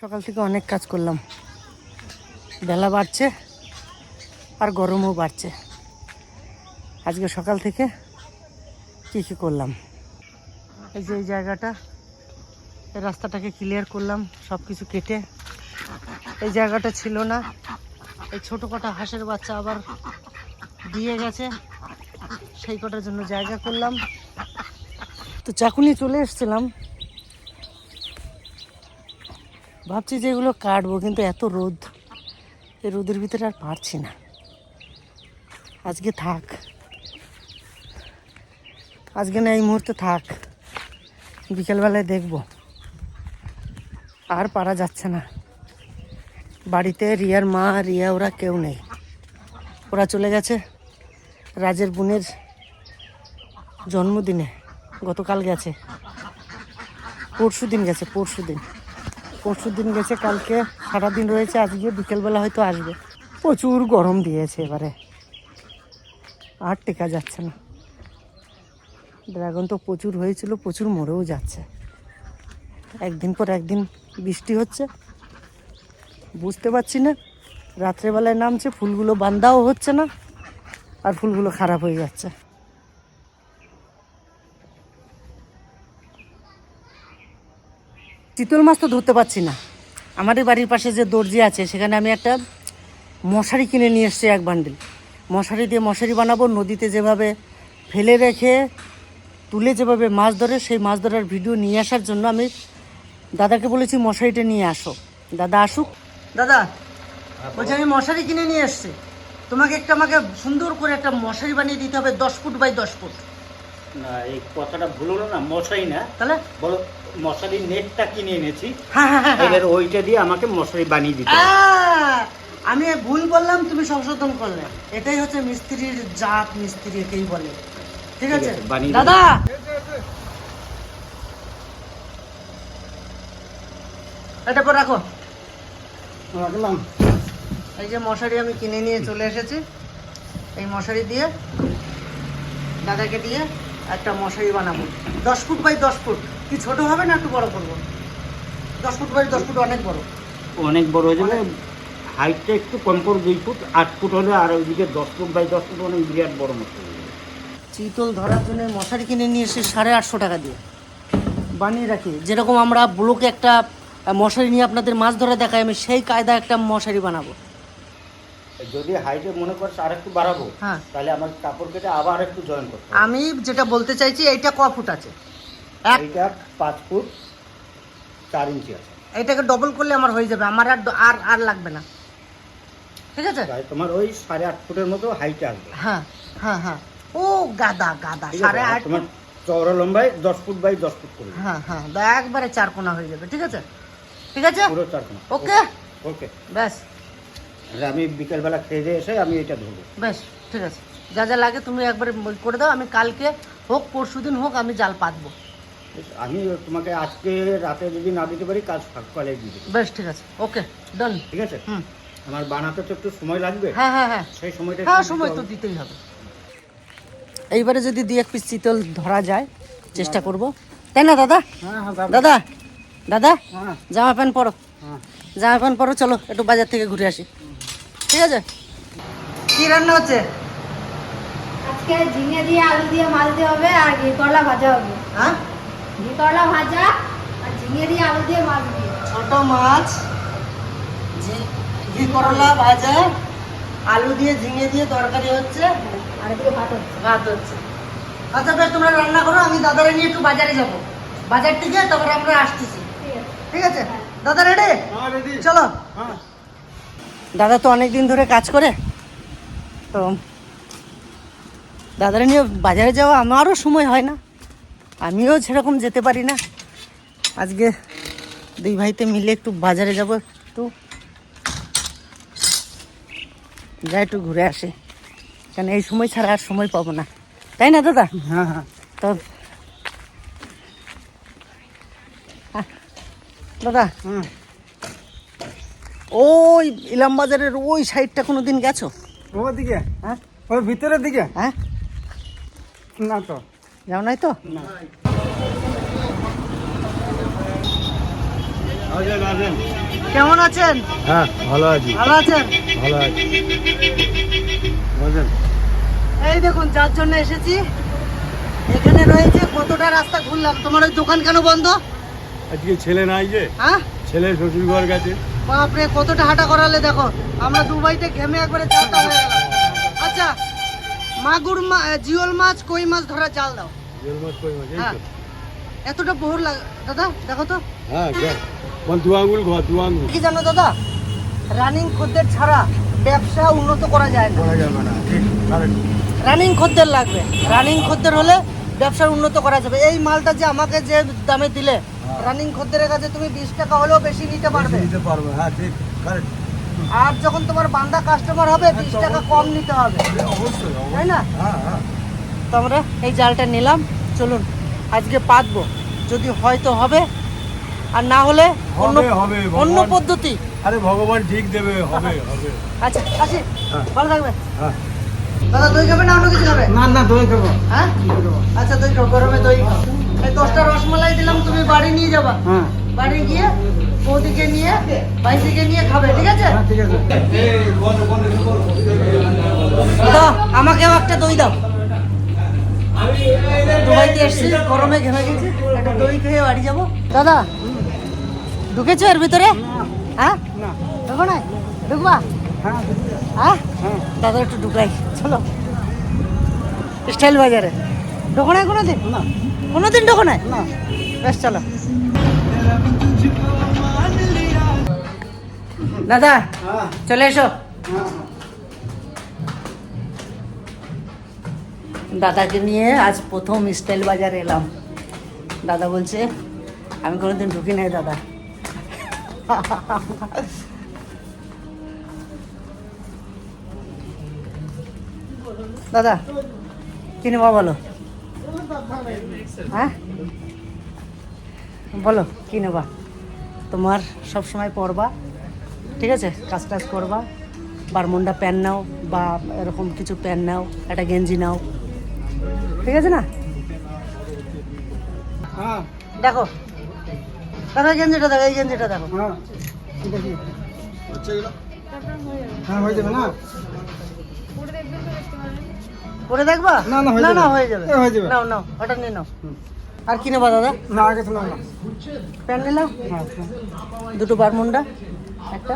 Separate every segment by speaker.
Speaker 1: সকাল থেকে অনেক কাজ করলাম। বেলা বাড়ছে আর গরমও বাড়ছে। আজকে সকাল থেকে কী কী করলাম? এই যে এই জায়গাটা, এই রাস্তাটাকে ক্লিয়ার করলাম সব কিছু কেটে। এই জায়গাটা ছিল না, এই ছোটো কটা হাঁসের বাচ্চা আবার দিয়ে গেছে। সেই কটার জন্য জায়গা করলাম। তো চাকুনি চলে এসছিলাম। ভাবছি যে এগুলো কাটবো, কিন্তু এত রোদ। এই রোদের ভিতরে আর পারছি না। আজকে থাক। আজকে না এই মুহূর্তে থাক। বিকেলবেলায় দেখব। আর পারা যাচ্ছে না। বাড়িতে রিয়ার মা, রিয়া, ওরা কেউ নেই। ওরা চলে গেছে রাজের বোনের জন্মদিনে। গতকাল গেছে। পরশু দিন গেছে পরশু দিন পরশু দিন গেছে, কালকে সারাদিন রয়েছে, আজকে বিকেলবেলা হয়তো আসবে। প্রচুর গরম দিয়েছে এবারে। আর টেকা যাচ্ছে না। ড্রাগন তো প্রচুর হয়েছিল, প্রচুর মরেও যাচ্ছে। একদিন পর একদিন বৃষ্টি হচ্ছে। বুঝতে পারছি না, রাত্রেবেলায় নামছে, ফুলগুলো বান্দাও হচ্ছে না, আর ফুলগুলো খারাপ হয়ে যাচ্ছে। চিতল মাছ তো ধরতে পারছি না। আমাদের বাড়ির পাশে যে দর্জি আছে সেখানে আমি একটা মশারি কিনে নিয়ে এসেছি এক বান্ডিল মশারি দিয়ে মশারি বানাবো নদীতে যেভাবে ফেলে রেখে তুলে যেভাবে মাছ ধরে সেই মাছ ধরার ভিডিও নিয়ে আসার জন্য আমি দাদাকে বলেছি মশারিটা নিয়ে আসো। দাদা আসুক। দাদা বলছি আমি মশারি কিনে নিয়ে এসছি। তোমাকে একটা আমাকে সুন্দর করে একটা মশারি বানিয়ে দিতে হবে দশ ফুট বাই দশ ফুট।
Speaker 2: না এই কথাটা ভুল হলো না মশারি না।
Speaker 1: তাহলে?
Speaker 2: বলো। মশারি নেটটা কিনে এনেছি।
Speaker 1: হ্যাঁ হ্যাঁ হ্যাঁ,
Speaker 2: এবার ওইটা দিয়ে আমাকে মশারি বানিয়ে দিতে
Speaker 1: আমি ভুল করলাম তুমি সংশোধন করলে। এটাই হচ্ছে মিস্ত্রির জাত মিস্ত্রি একেই বলে। ঠিক আছে?
Speaker 2: আছে,
Speaker 1: দাদা! এটা পর রাখো।
Speaker 2: রাখলাম।
Speaker 1: এই যে মশারি আমি কিনে নিয়ে চলে এসেছি। এই মশারি দিয়ে দাদাকে দিয়ে একটা মশারি বানাবো। দশ ফুট বাই দশ ফুট। কি ছোট হবে না একটু বড় করব? দশ ফুট বাই দশ ফুট অনেক বড়।
Speaker 2: অনেক বড় হয়ে যাবে। হাইটটা একটু কম করে দুই ফুট আট ফুট হলে আর ওইদিকে দশ ফুট বাই দশ ফুট অনেক বিরাট বড় যাবে।
Speaker 1: চিতল ধরার জন্য মশারি কিনে নিয়ে এসে সাড়ে আটশো টাকা দিয়ে। বানিয়ে রাখি। যেরকম আমরা ব্লকে একটা মশারি নিয়ে আপনাদের মাছ ধরা দেখাই আমি সেই কায়দা একটা মশারি বানাবো।
Speaker 2: যদি হাইটে মনে করছ আর একটু বাড়াবো
Speaker 1: হ্যাঁ।
Speaker 2: তাহলে আমার কাপড় কেটে আবার একটু জয়েন করতে
Speaker 1: আমি যেটা বলতে চাইছি এইটা ক ফুট আছে?
Speaker 2: এইটা পাঁচ ফুট চার ইঞ্চি আছে।
Speaker 1: এইটাকে ডবল করলে আমার হয়ে যাবে। আমার আর আর আর লাগবে না। ঠিক আছে?
Speaker 2: তোমার ওই সাড়ে আট ফুটের মতো হাইটে আসবে।
Speaker 1: হ্যাঁ হ্যাঁ হ্যাঁ। ও গাদা গাদা। সাড়ে আট
Speaker 2: তোমার চওড়া লম্বায় দশ ফুট বাই দশ ফুট করে
Speaker 1: হ্যাঁ হ্যাঁ। একবারে চার কোনা হয়ে যাবে। ঠিক আছে? ঠিক আছে?
Speaker 2: পুরো চার কোনা
Speaker 1: ওকে?
Speaker 2: ওকে
Speaker 1: ব্যাস।
Speaker 2: তাহলে আমি বিকেলবেলা খেয়ে দিয়ে এসে আমি এটা ধরবো।
Speaker 1: বেশ ঠিক আছে। যা যা লাগে তুমি একবারে করে দাও। আমি কালকে হোক পরশু দিন হোক আমি জাল পাতবো।
Speaker 2: আমি তোমাকে আজকে রাতে যদি না দিতে পারি কাল সকালে দিয়ে দেবো।
Speaker 1: বেশ ঠিক আছে। ওকে ডান।
Speaker 2: ঠিক আছে?
Speaker 1: হুম।
Speaker 2: আমার বানাতে তো একটু সময় লাগবে।
Speaker 1: হ্যাঁ হ্যাঁ হ্যাঁ।
Speaker 2: সেই সময়টা
Speaker 1: হ্যাঁ সময় তো দিতেই হবে। এইবারে যদি দুই এক পিস চিতল ধরা যায় চেষ্টা করব। তাই না দাদা?
Speaker 2: হ্যাঁ হ্যাঁ দাদা।
Speaker 1: দাদা? দাদা?
Speaker 2: হ্যাঁ।
Speaker 1: জামা প্যান্ট পরো।
Speaker 2: হ্যাঁ।
Speaker 1: জামা প্যান্ট পরো চলো একটু বাজার থেকে ঘুরে আসি। ঠিক আছে? কি রান্না হচ্ছে?
Speaker 3: আজকে ঝিঙে দিয়ে আলু দিয়ে মাছ দিয়ে হবে আর ঘি করলা ভাজা হবে।
Speaker 1: হ্যাঁ
Speaker 3: করলা ভাজা আর ঝিঙে দিয়ে আলু দিয়ে মাছ দিয়ে।
Speaker 1: ছোট মাছ ঝি- ঘি করলা ভাজা আলু দিয়ে ঝিঙে দিয়ে তরকারি হচ্ছে।
Speaker 3: আর এদিকে ভাত হচ্ছে।
Speaker 1: ভাত হচ্ছে। আচ্ছা বেশ তোমরা রান্না করো আমি দাদারে নিয়ে একটু বাজারে যাব। বাজার থেকে তারপরে আমরা আসতেছি।
Speaker 3: ঠিক আছে।
Speaker 1: দাদা রেডি?
Speaker 2: হ্যাঁ
Speaker 1: চলো।
Speaker 2: হ্যাঁ।
Speaker 1: দাদা তো অনেক দিন ধরে কাজ করে। তো দাদারা নিয়ে বাজারে যাওয়া আমারও সময় হয় না। আমিও সেরকম যেতে পারি না। আজকে দুই ভাইতে মিলে একটু বাজারে যাব একটু। যাই একটু ঘুরে আসি। কেন এই সময় ছাড়া আর সময় পাবো না। তাই না দাদা?
Speaker 2: হ্যাঁ হ্যাঁ।
Speaker 1: তো দাদা ওই ইলাম বাজারের ওই সাইডটা কোনো দিন গেছো?
Speaker 2: ওর দিকে
Speaker 1: হ্যাঁ?
Speaker 2: ওই ভিতরের দিকে?
Speaker 1: হ্যাঁ?
Speaker 2: না তো।
Speaker 1: যাও নাই তো? কেমন আছেন?
Speaker 4: হ্যাঁ ভালো আছি।
Speaker 1: ভালো আছেন?
Speaker 4: ভালো আছি।
Speaker 1: এই দেখুন যার জন্য এসেছি। এখানে রয়েছে কতটা রাস্তা ঘুরলাম। তোমার ওই দোকান কেন বন্ধ?
Speaker 4: আজকে ছেলে নাই যে।
Speaker 1: হ্যাঁ?
Speaker 4: ছেলে শ্বশুর ঘর গেছে।
Speaker 1: বাপরে কতটা হাঁটা করালে দেখো। আমরা দুবাইতে ঘেমে একবারে চালটা হয়ে গেলাম। আচ্ছা মাগুর মা জিওল মাছ কই মাছ ধরা চাল দাও।
Speaker 4: জোর মাছ কই মাছ এই
Speaker 1: হ্যাঁ। এতটা বহুর দাদা দেখো তো।
Speaker 4: হ্যাঁ দু আঙ্গুল ঘর দু আঙ্গুল
Speaker 1: কি জানো দাদা? রানিং খদ্দের ছাড়া ব্যবসা উন্নত করা যায় না।
Speaker 4: যাবে না ঠিক
Speaker 1: রানিং খদ্দের লাগবে। রানিং খদ্দের হলে ব্যবসা উন্নত করা যাবে। এই মালটা যে আমাকে যে দামে দিলে রানিং খদ্দের কাছে তুমি বিশ টাকা হলেও বেশি নিতে পারবে।
Speaker 4: দিতে পারবে হ্যাঁ ঠিক কারেক্ট।
Speaker 1: আর যখন তোমার বান্দা কাস্টমার হবে বিশ টাকা কম নিতে হবে।
Speaker 4: অবশ্যই।
Speaker 1: তাই না?
Speaker 4: হ্যাঁ হ্যাঁ।
Speaker 1: তো আমরা এই জালটা নিলাম। চলুন আজকে পাতবো। যদি হয়তো হবে আর না হলে অন্য
Speaker 4: হবে,
Speaker 1: অন্য পদ্ধতি।
Speaker 4: আরে ভগবান ঠিক দেবে হবে হবে।
Speaker 1: আচ্ছা আসি।
Speaker 4: হ্যাঁ।
Speaker 1: ভালো থাকবে
Speaker 4: হ্যাঁ।
Speaker 1: দাদা দই খাবে না অন্য কিছু খাবে?
Speaker 2: না না দই খাব।
Speaker 1: হ্যাঁ? আচ্ছা দই খাব গরমে দই খাও। এই দশটা রসমালাই দিলাম তুমি বাড়ি নিয়ে যাবা।
Speaker 2: হ্যাঁ।
Speaker 1: বাড়ি গিয়ে বৌদিকে নিয়ে ভাইজিকে নিয়ে খাবে ঠিক আছে?
Speaker 2: ঠিক আছে।
Speaker 1: দাও আমাকেও একটা দই দাও। দুবাইতে এসছি গরমে ঘেমে গেছি। একটা দই খেয়ে বাড়ি যাব। দাদা ঢুকেছো এর ভিতরে? হ্যাঁ? ঢুকো নাই? ঢুকবা?
Speaker 2: হ্যাঁ?
Speaker 1: হ্যাঁ দাদা একটু ঢুকাই। চলো। স্টাইল বাজারে ঢোকো নাই কোনোদিন?
Speaker 2: না।
Speaker 1: কোনোদিন ঢোকো নাই?
Speaker 2: না।
Speaker 1: বেশ চলো। দাদা
Speaker 2: হ্যাঁ।
Speaker 1: চলে এসো। দাদাকে নিয়ে আজ প্রথম স্টাইল বাজারে এলাম। দাদা বলছে, আমি কোনোদিন ঢুকি নাই দাদা। দাদা, কি নেবা বলো? হ্যাঁ? বলো, কি নেবা? তোমার সব সময় ঠিক আছে? কাজ টাজ করবা বারমুন্ডা প্যান্ট নাও বা এরকম কিছু প্যান্ট নাও, একটা গেঞ্জি নাও। ঠিক আছে না?
Speaker 2: হ্যাঁ।
Speaker 1: দেখো। দাদা এই গেঞ্জিটা দেখো এই গেঞ্জিটা দেখো।
Speaker 2: হ্যাঁ। হ্যাঁ হয়ে যাবে না?
Speaker 1: দেখবা?
Speaker 2: না, না,
Speaker 1: না না হয়ে যাবে।
Speaker 2: হয়ে যাবে।
Speaker 1: নাও নাও ওটা নিয়ে নাও। আর কি নেবা দাদা?
Speaker 2: না আগে তো না না।
Speaker 1: প্যান্ট নিলাম
Speaker 2: হ্যাঁ।
Speaker 1: দুটো বারমুন্ডা একটা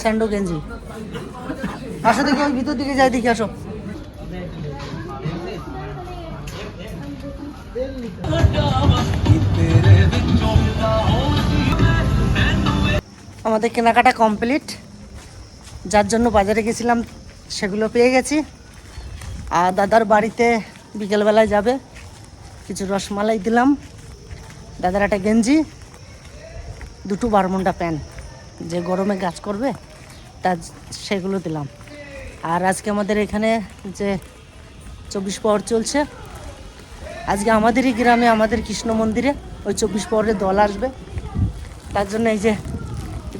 Speaker 1: স্যান্ডো গেঞ্জি। আসো দেখি ওই ভিতর দিকে যাই দেখি আসো। আমাদের কেনাকাটা কমপ্লিট। যার জন্য বাজারে গেছিলাম, সেগুলো পেয়ে গেছি। আর দাদার বাড়িতে বিকেলবেলায় যাবে। কিছু রসমালাই দিলাম। দাদার একটা গেঞ্জি, দুটো বারমুন্ডা প্যান যে গরমে গাছ করবে তা সেগুলো দিলাম। আর আজকে আমাদের এখানে যে চব্বিশ পাওয়ার চলছে আজকে আমাদেরই গ্রামে, আমাদের কৃষ্ণ মন্দিরে ওই চব্বিশ পাওয়ারের দল আসবে। তার জন্য এই যে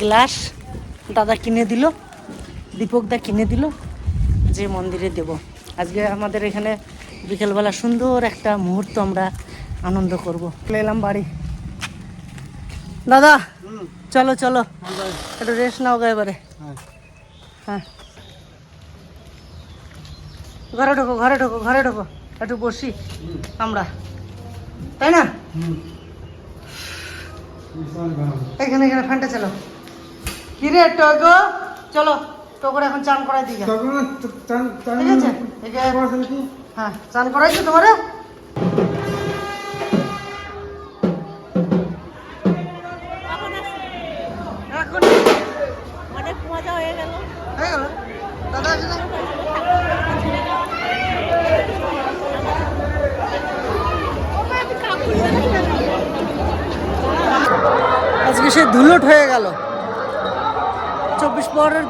Speaker 1: গ্লাস দাদা কিনে দিল দীপকদা কিনে দিল, যে মন্দিরে দেব। আজকে আমাদের এখানে বিকেলবেলা সুন্দর একটা মুহূর্ত আমরা আনন্দ করব। এলাম বাড়ি। দাদা, চলো চলো। একটু রেস্ট নাও গা এবারে।
Speaker 2: হ্যাঁ।
Speaker 1: ঘরে ঢোকো ঘরে ঢোকো ঘরে ঢোকো। একটু বসি আমরা। তাই না? এখানে এখানে ফ্যানটা চলো কিরে টগো? চলো টগর এখন চান করাই দিই। ঠিক আছে? হ্যাঁ চান করাইছো তোমারে।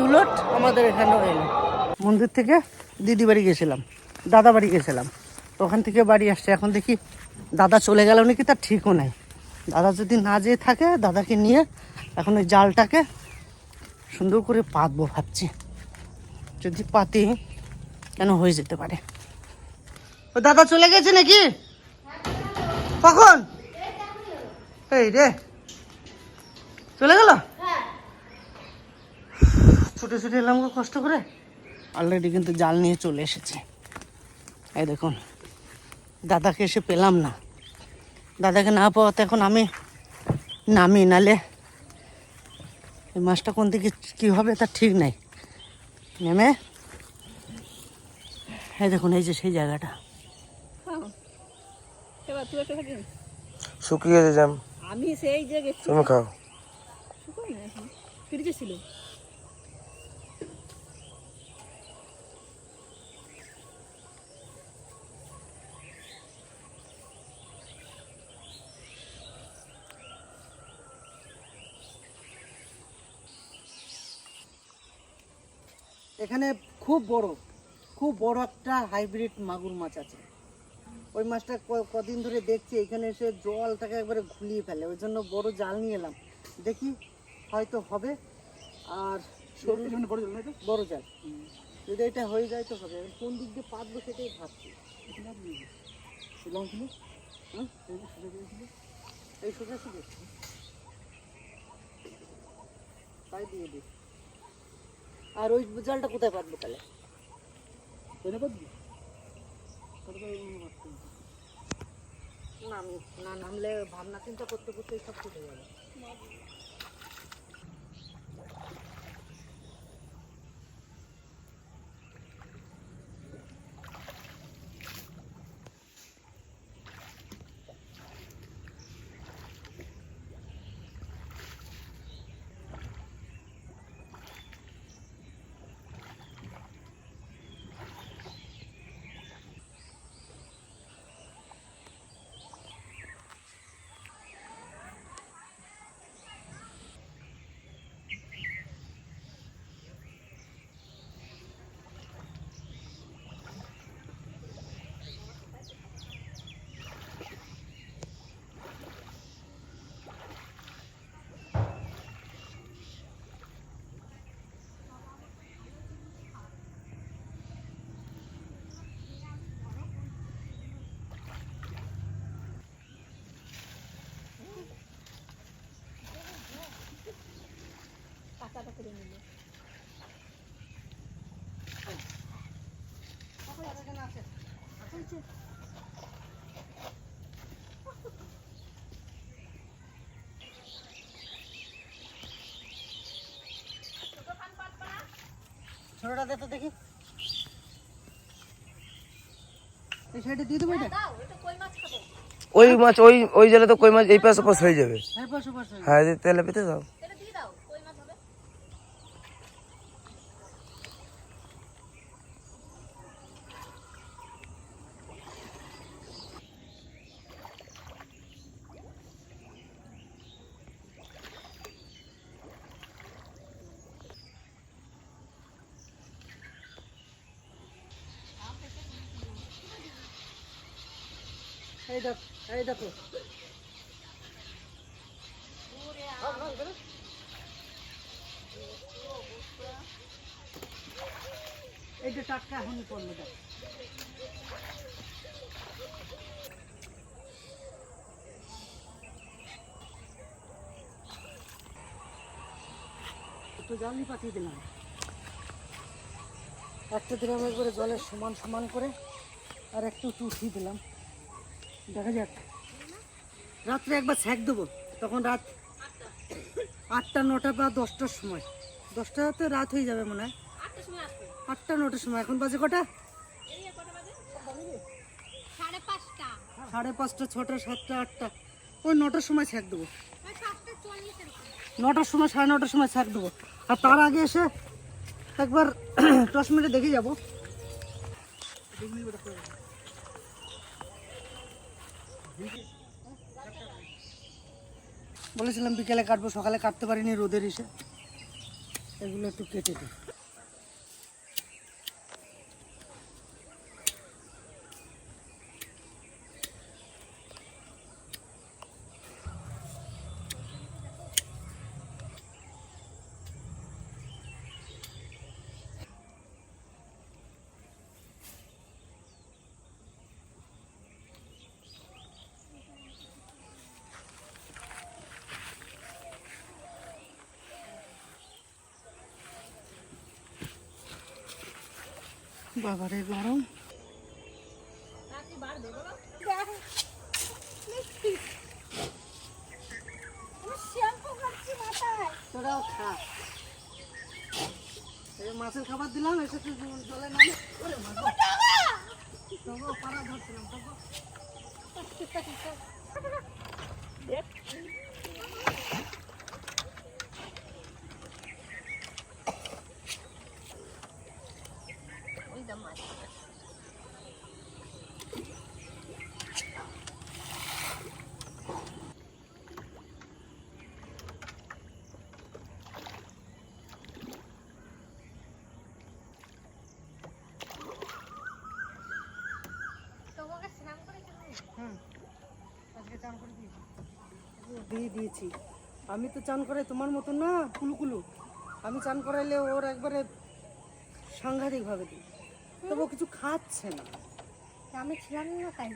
Speaker 1: ধুলট আমাদের এখানে এলো। মন্দির থেকে দিদি বাড়ি গেছিলাম, দাদা বাড়ি গেছিলাম। তো ওখান থেকে বাড়ি আসছে। এখন দেখি দাদা চলে গেল নাকি তার ঠিকও নাই। দাদা যদি না যেয়ে থাকে, দাদাকে নিয়ে এখন ওই জালটাকে সুন্দর করে পাতবো ভাবছি। যদি পাতি, কেন হয়ে যেতে পারে। ও দাদা চলে গেছে নাকি? কখন? এই রে, চলে গেল? ছুটে ছুটে এলাম গো কষ্ট করে। অলরেডি কিন্তু জাল নিয়ে চলে এসেছে। এই দেখুন দাদাকে এসে পেলাম না। দাদাকে না পাওয়াতে এখন আমি নামি নালে এই মাছটা কোন দিকে কী হবে তার ঠিক নাই। নেমে। এই দেখুন এই যে সেই জায়গাটা?
Speaker 5: শুকিয়ে যাম
Speaker 6: আমি সেই যে গেছি।
Speaker 5: তুমি খাও।
Speaker 6: শুকোয় না এখন? ফ্রিজে ছিল।
Speaker 1: এখানে খুব বড় খুব বড় একটা হাইব্রিড মাগুর মাছ আছে। ওই মাছটা কদিন ধরে দেখছি এখানে এসে জলটাকে একবারে ঘুলিয়ে ফেলে ওই জন্য বড় জাল নিয়ে এলাম। দেখি হয়তো হবে আর বড় জাল যদি এটা হয়ে যায় তো হবে কোন দিক দিয়ে পাতবো সেটাই ভাবছি? এই সোজা সুজে তাই দিয়ে দিই আর ওই জলটা কোথায় পাতবো তাহলে? না নামলে ভাবনা চিন্তা করতে করতে সব কেটে যাবে। ছোটটা দে তো দেখি। এই দিয়ে দেবো এটা?
Speaker 5: ওই মাছ ওই ওই জলে তো কই মাছ এই পাশে পাশ হয়ে যাবে।
Speaker 1: হ্যাঁ পাশে পাশে
Speaker 5: হ্যাঁ যে তেলে পেতে দাও।
Speaker 1: দেখ এই এইটা টাটকা এখনই পড়ল, দেখ। একটু জলই পাঠিয়ে দিলাম। একটা দিলাম একবারে জলের সমান সমান করে, আর একটু একটু দিলাম। দেখা যাক। রাত্রে একবার ছ্যাক দেবো। তখন রাত আটটা নটা বা দশটার সময়। দশটা তো রাত হয়ে যাবে মনে হয়। আটটা নটার সময়। এখন বাজে কটা?
Speaker 3: সাড়ে পাঁচটা।
Speaker 1: সাড়ে পাঁচটা ছটা সাতটা আটটা। ওই নটার সময় ছ্যাক দেবো। নটার সময় সাড়ে নটার সময় ছ্যাক দেবো। আর তার আগে এসে একবার দশ মিনিটে দেখে যাব। বলেছিলাম বিকেলে কাটবো সকালে কাটতে পারিনি রোদের এসে। এগুলো একটু কেটে দিই। বাবারে গরম তোরাও খা। মাছের খাবার দিলাম এসে তুই জলে নামে। পাড়া ধরছিলাম তবু আজকে দিয়ে দিয়েছি। আমি তো চান করাই তোমার মতো না কুলুকুলু। আমি চান করাইলে ওর একবারে সাংঘাতিকভাবে দিই। তবু কিছু খাচ্ছে না।
Speaker 3: আমি খেলাম না তাই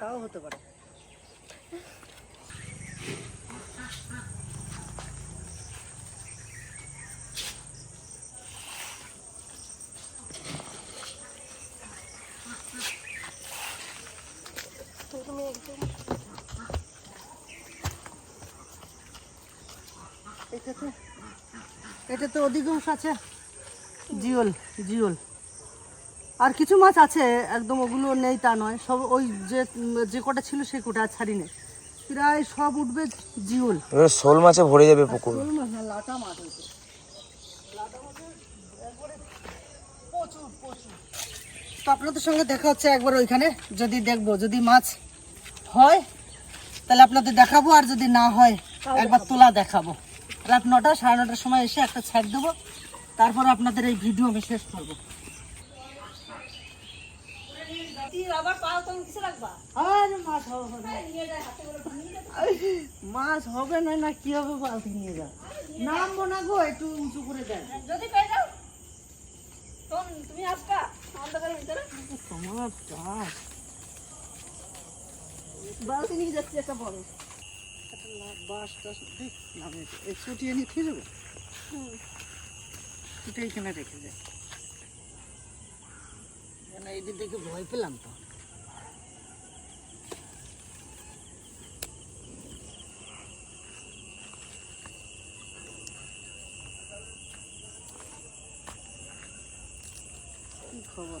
Speaker 1: তাও হতে পারে। এটাতে অধিকাংশ আছে। জিওল জিওল। আর কিছু মাছ আছে একদম ওগুলো নেই তা নয়। সব ওই যে যে কটা ছিল সেই কটা ছাড়ি নেই। প্রায় সব উঠবে জিওল।
Speaker 5: শোল মাছে ভরে যাবে পুকুর।
Speaker 1: লাটা মাছ হয়েছে লাটা মাছের একবারে প্রচুর প্রচুর। তো আপনাদের সঙ্গে দেখা হচ্ছে একবার ওইখানে। যদি দেখব যদি মাছ হয় তাহলে আপনাদের দেখাবো আর যদি না হয় একবার তোলা দেখাবো। রাত নটা সাড়ে নটার সময় এসে একটা ছাড় দেবো। তারপর আপনাদের এই ভিডিও আমি শেষ করব। মাছ হবে না। না কি হবে বালতি নিয়ে যা। নামবো না গো একটু উঁচু করে দেন
Speaker 6: যদি তুমি আসবা অন্ধকারের ভিতরে।
Speaker 1: তোমার
Speaker 6: বালতি নিয়ে যাচ্ছি একটা বড়।
Speaker 1: বাস টাস দেখ ছুটিয়ে নিয়ে খেয়ে যাবে? এটা এখানে রেখে যায় কেন এই দেখে ভয় পেলাম তো। কি খবর?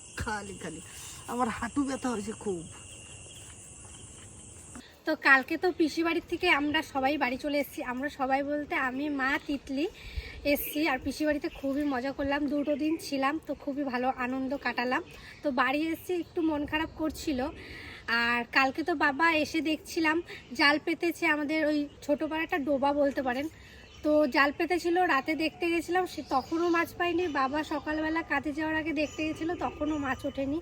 Speaker 1: খালি খালি। আমার হাঁটু ব্যথা হয়েছে খুব।
Speaker 3: তো কালকে তো পিসি বাড়ির থেকে আমরা সবাই বাড়ি চলে এসেছি। আমরা সবাই বলতে আমি, মা, তিতলি এসছি আর পিসি বাড়িতে খুবই মজা করলাম। দুটো দিন ছিলাম, তো খুবই ভালো আনন্দ কাটালাম। তো বাড়ি এসে একটু মন খারাপ করছিল। আর কালকে তো বাবা এসে দেখছিলাম, জাল পেতেছে আমাদের ওই ছোটো পাড়াটা, ডোবা বলতে পারেন। তো জাল পেতেছিল রাতে দেখতে গেছিলাম, সে তখনও মাছ পাইনি। বাবা সকালবেলা কাজে যাওয়ার আগে দেখতে গেছিল, তখনও মাছ ওঠেনি।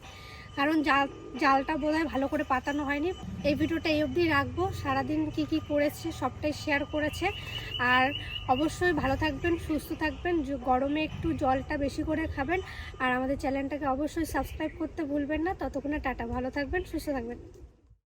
Speaker 3: কারণ জাল, জালটা বোধহয় ভালো করে পাতানো হয়নি। এই ভিডিওটা এই অবধি রাখব। সারাদিন কি কি করেছে, সবটাই শেয়ার করেছে। আর অবশ্যই ভালো থাকবেন, সুস্থ থাকবেন গরমে একটু জলটা বেশি করে খাবেন। আর আমাদের চ্যানেলটাকে অবশ্যই সাবস্ক্রাইব করতে ভুলবেন না। ততক্ষণে টাটা, ভালো থাকবেন, সুস্থ থাকবেন।